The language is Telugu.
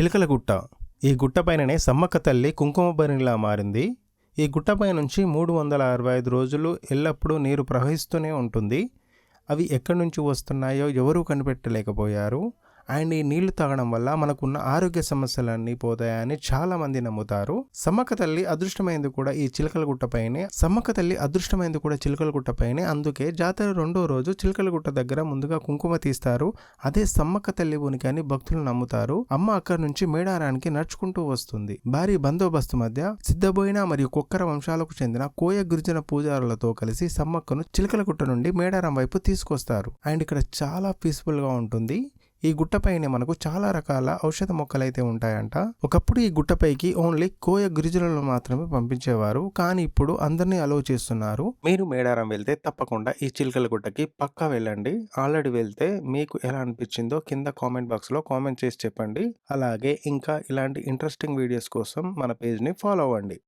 చిలకల గుట్ట. ఈ గుట్టపైననే సమ్మక్క తల్లి కుంకుమబరినిలా మారింది. ఈ గుట్టపై నుంచి మూడు వందల అరవై ఐదు రోజులు ఎల్లప్పుడూ నీరు ప్రవహిస్తూనే ఉంటుంది. అవి ఎక్కడి నుంచి వస్తున్నాయో ఎవరూ కనిపెట్టలేకపోయారు. అండ్ ఈ నీళ్ళు తాగడం వల్ల మనకున్న ఆరోగ్య సమస్యలన్నీ పోతాయని చాలా మంది నమ్ముతారు. సమ్మక్క తల్లి అదృష్టమైంది కూడా ఈ చిలకల గుట్టపైనే సమ్మక్క తల్లి అదృష్టమైంది కూడా చిలకల గుట్టపైనే అందుకే జాతర రెండో రోజు చిలకల గుట్ట దగ్గర ముందుగా కుంకుమ తీస్తారు. అదే సమ్మక్క తల్లి ఉనికి అని భక్తులు నమ్ముతారు. అమ్మ అక్కడి నుంచి మేడారానికి నడుచుకుంటూ వస్తుంది. భారీ బందోబస్తు మధ్య సిద్ధబోయిన మరియు కుక్కర వంశాలకు చెందిన కోయ గిరిజన పూజారులతో కలిసి సమ్మక్కను చిలకల గుట్ట నుండి మేడారం వైపు తీసుకొస్తారు. అండ్ ఇక్కడ చాలా పీస్ఫుల్గా ఉంటుంది. ఈ గుట్టపైనే మనకు చాలా రకాల ఔషధ మొక్కలైతే ఉంటాయంట. ఒకప్పుడు ఈ గుట్టపైకి ఓన్లీ కోయ గిరిజనులను మాత్రమే పంపించేవారు. కానీ ఇప్పుడు అందరినీ అలో చేస్తున్నారు. మీరు మేడారం వెళ్తే తప్పకుండా ఈ చిలకల గుట్టకి పక్కా వెళ్ళండి. ఆల్రెడీ వెళ్తే మీకు ఎలా అనిపించిందో కింద కామెంట్ బాక్స్లో కామెంట్ చేసి చెప్పండి. అలాగే ఇంకా ఇలాంటి ఇంట్రెస్టింగ్ వీడియోస్ కోసం మన పేజ్ని ఫాలో అవ్వండి.